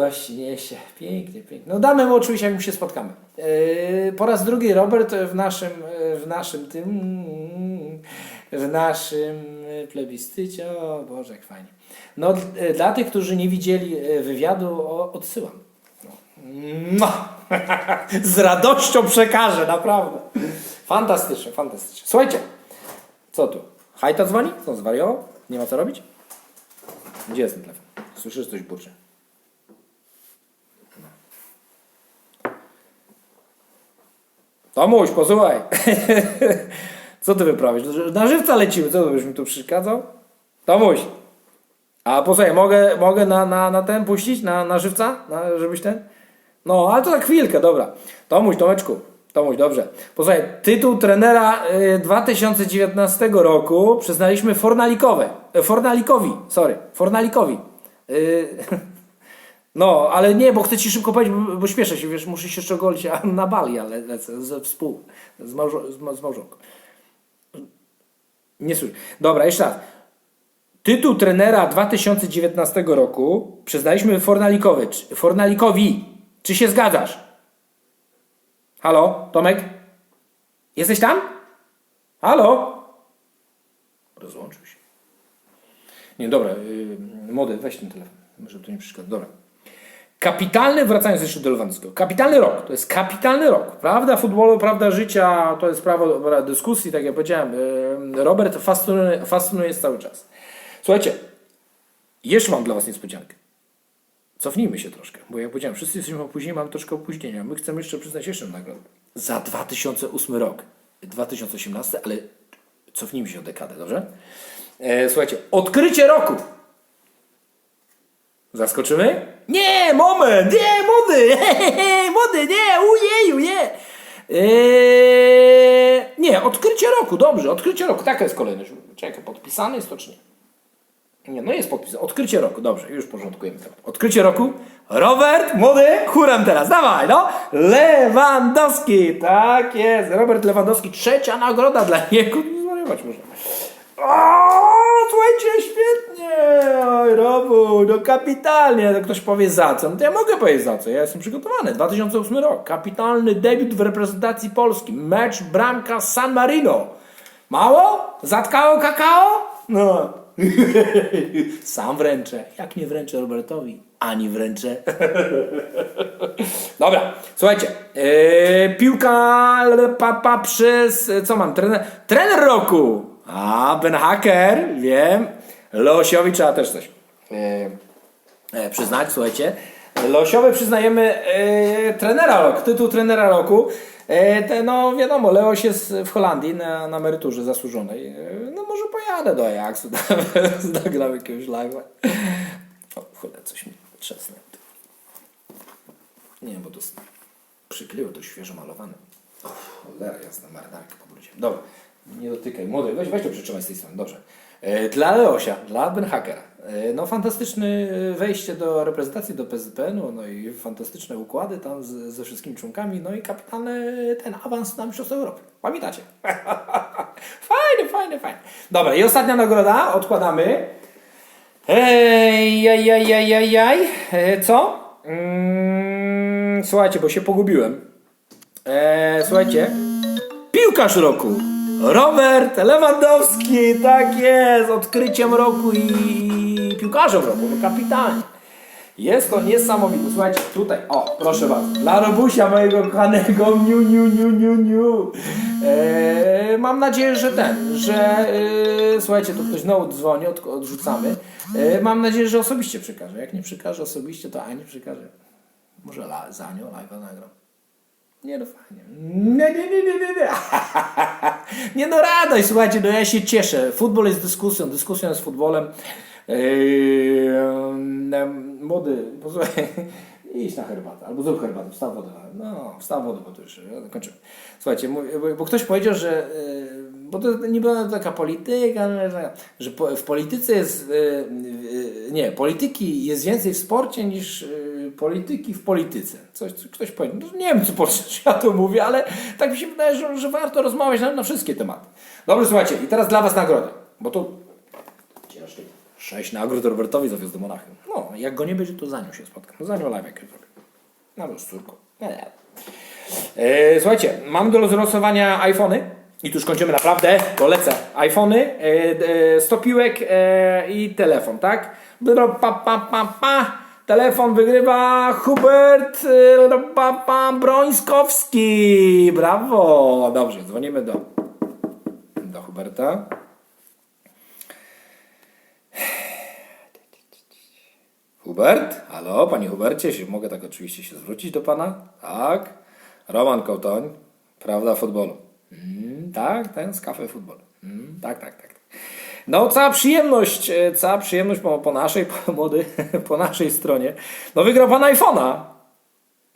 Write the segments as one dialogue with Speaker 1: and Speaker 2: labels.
Speaker 1: radości niesie. Pięknie, pięknie. No damy mu oczywiście, jak mu się spotkamy. Yy, po raz drugi Robert w naszym, yy, w naszym tym, w naszym plebiscycie. O Boże, jak fajnie. No, yy, dla tych, którzy nie widzieli wywiadu, odsyłam. No. No. Z radością przekażę, naprawdę. Fantastycznie, fantastycznie. Słuchajcie, co tu? Hajta dzwoni? Co, zwariował? Nie ma co robić? Gdzie jest ten telefon? Słyszysz, coś burczy. Tomuś, posłuchaj. co ty wyprawisz? Na żywca lecimy, co byś mi tu przeszkadzał? Tomuś. A posłuchaj, mogę, mogę na, na, na ten puścić? Na, na żywca? Na, żebyś ten? No, ale to za chwilkę, dobra. Tomuś, Tomeczku. Tomuś, dobrze. Posłuchaj, tytuł trenera y, 2019 roku przyznaliśmy Fornalikowe. e, Fornalikowi, sorry, Fornalikowi. Y, no, ale nie, bo chcę ci szybko powiedzieć, bo, bo śpieszę się, wiesz, muszę się jeszcze golić a na Bali, ale lecę ze współ, z, małżo, z, z małżonką. Nie słyszę. Dobra, jeszcze raz. Tytuł trenera 2019 roku przyznaliśmy Fornalikowi. Czy- Fornalikowi. Czy się zgadzasz? Halo, Tomek? Jesteś tam? Halo? Rozłączył się. Nie, dobra, yy, młody, weź ten telefon, żeby to nie przeszkadza. Dobra. Kapitalny, wracając jeszcze do Lewandowskiego, kapitalny rok, to jest kapitalny rok. Prawda futbolu, prawda życia, to jest prawo dyskusji, tak jak powiedziałem. Robert fascynuje, fascynuje jest cały czas. Słuchajcie, jeszcze mam dla Was niespodziankę. Cofnijmy się troszkę, bo jak powiedziałem, wszyscy jesteśmy opóźnieni, mamy troszkę opóźnienia. My chcemy jeszcze przyznać jeszcze nagrodę. Za 2008 rok. 2018, ale cofnijmy się o dekadę, dobrze? E, słuchajcie, odkrycie roku. Zaskoczymy? Nie, moment, nie, młody, młody, nie, ujeju, nie. Eee, nie, odkrycie roku, dobrze, odkrycie roku, taka jest kolejność. Czekaj, podpisany jest to czy nie? Nie, no jest podpis. Odkrycie roku. Dobrze, już porządkujemy temat. Odkrycie roku. Robert, młody, chórem teraz. Dawaj, no. Lewandowski. Tak jest. Robert Lewandowski. Trzecia nagroda dla niego. Zwariować można. O, słuchajcie, świetnie. No kapitalnie. To ktoś powie za co. No to ja mogę powiedzieć za co. Ja jestem przygotowany. 2008 rok. Kapitalny debiut w reprezentacji Polski. Mecz bramka San Marino. Mało? Zatkało kakao? No. Sam wręczę. Jak nie wręczę Robertowi, ani wręczę. Dobra, słuchajcie. Yy, piłka papa przez. Co mam? Trener, trener roku. A, Ben Hacker, wiem. Leosiowi trzeba też coś yy, przyznać, słuchajcie. Leosiowi przyznajemy e, trenera roku, tytuł trenera roku. E, no wiadomo, Leoś jest w Holandii na, na emeryturze zasłużonej. E, no może pojadę do Ajaxu, nagram jakiegoś live'a. O, cholera, coś mi trzasnę. Nie, bo to przykryło to świeżo malowane. O, cholera jasna, marynarkę pobrudziłem. Dobra, nie dotykaj. Młody, weź, weź to przytrzymaj z tej strony, dobrze. E, Dla Leosia, dla Ben Hackera. E, No fantastyczne wejście do reprezentacji, do PZPN-u, no i fantastyczne układy tam z, ze wszystkimi członkami, no i kapitalny ten awans na Mistrzostwo Europy. Pamiętacie? fajny, fajny, fajny. Dobra, i ostatnia nagroda, odkładamy. Ej, jaj, jaj, jaj, jaj, jaj. E, co? Mm, słuchajcie, bo się pogubiłem. E, słuchajcie. Piłkarz roku. Robert Lewandowski, tak jest, odkryciem roku i piłkarzem roku, no kapitalnie. Jest to niesamowite. Słuchajcie, tutaj, o, proszę bardzo, dla Robusia mojego kochanego, niu, niu, niu, niu, niu. E, mam nadzieję, że ten, że, e, słuchajcie, tu ktoś znowu dzwoni, od, odrzucamy. E, mam nadzieję, że osobiście przekaże. Jak nie przekaże osobiście, to Ani przekaże. Może la, za nią live'a nagram. Nie no fajnie. Nie, nie, nie, nie, nie, nie. Nie no radość, słuchajcie, no ja się cieszę. Futbol jest dyskusją, dyskusją jest futbolem. Yy, młody, posłuchaj, idź na herbatę, albo zrób herbatę, wstaw wodę. No, wstaw wodę, bo to już ja kończymy. Słuchajcie, bo, ktoś powiedział, że, yy, bo to nie była taka polityka, ale że, w polityce jest, yy, yy, nie, polityki jest więcej w sporcie niż polityki w polityce. Coś, ktoś powiedział, no, nie wiem, co po ja to mówię, ale tak mi się wydaje, że, że warto rozmawiać na, na wszystkie tematy. Dobrze, słuchajcie, i teraz dla Was nagroda, bo to ciężkie. Sześć nagród Robertowi zawiózł do Monachium. No, jak go nie będzie, to za nią się spotkam. No, za nią live jak zrobię. No, z córką. Nie, nie. E, słuchajcie, mam do rozlosowania iPhony. I tu już kończymy naprawdę, bo lecę. iPhony, e, e, stopiłek e, i telefon, tak? Bro, Pa, pa, pa, pa. Telefon wygrywa Hubert pa, Brońskowski. Brawo. Dobrze, dzwonimy do, do Huberta. Hubert? Halo, panie Hubercie, się, mogę tak oczywiście się zwrócić do pana? Tak. Roman Kołtoń, prawda futbolu. Mm, tak, ten z kafe futbolu. Mm, tak, tak, tak. No, cała przyjemność, e, cała przyjemność po, po naszej, po, młody, po naszej stronie. No, wygrał pan iPhone'a.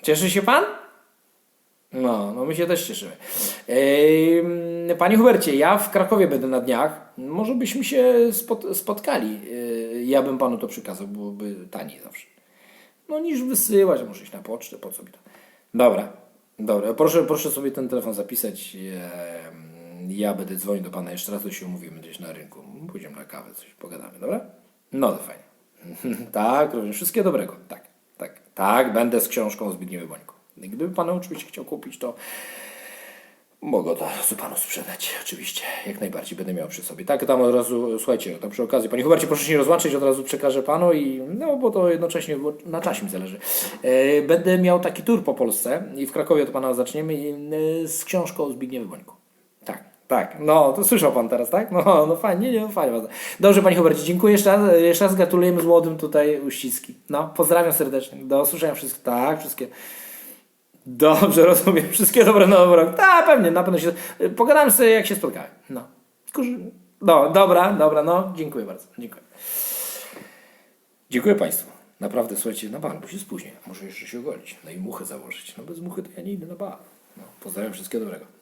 Speaker 1: Cieszy się pan? No, no my się też cieszymy. Ej, Panie Hubercie, ja w Krakowie będę na dniach. Może byśmy się spot, spotkali. Ja bym panu to przykazał, byłoby taniej zawsze. No niż wysyłać, muszę iść na pocztę, po co mi to. Dobra, dobra. Proszę, proszę sobie ten telefon zapisać. Ja będę dzwonił do pana jeszcze raz, to się umówimy gdzieś na rynku. Pójdziemy na kawę, coś pogadamy, dobra? No to fajnie. tak, również wszystkiego dobrego. Tak, tak, tak, będę z książką o Zbigniewie Bońku. Gdyby pan oczywiście chciał kupić, to mogę to razu panu sprzedać. Oczywiście, jak najbardziej będę miał przy sobie. Tak, tam od razu, słuchajcie, to przy okazji, panie Hubercie, proszę się nie rozłączyć, od razu przekażę panu i, no, bo to jednocześnie, bo na czasie mi zależy. E, będę miał taki tour po Polsce i w Krakowie to pana zaczniemy e, z książką o Zbigniewie Bońku. Tak, no, to słyszał pan teraz, tak? No, no fajnie, nie, no fajnie. Dobrze, panie Hubercie, dziękuję jeszcze raz, jeszcze raz gratulujemy młodym tutaj uściski. No, pozdrawiam serdecznie, do usłyszenia wszystkich, tak, wszystkie. Dobrze, rozumiem. Wszystkiego dobre na nowy rok. Tak, pewnie, na pewno się. Pogadamy sobie, jak się spotkałem. No. Kurzy... No, dobra, dobra, no. Dziękuję bardzo. Dziękuję. Dziękuję Państwu. Naprawdę, słuchajcie, na bal, bo się spóźnię. Może jeszcze się ogolić. No i muchę założyć. No bez muchy to ja nie idę na bal. No, pozdrawiam, wszystkiego dobrego.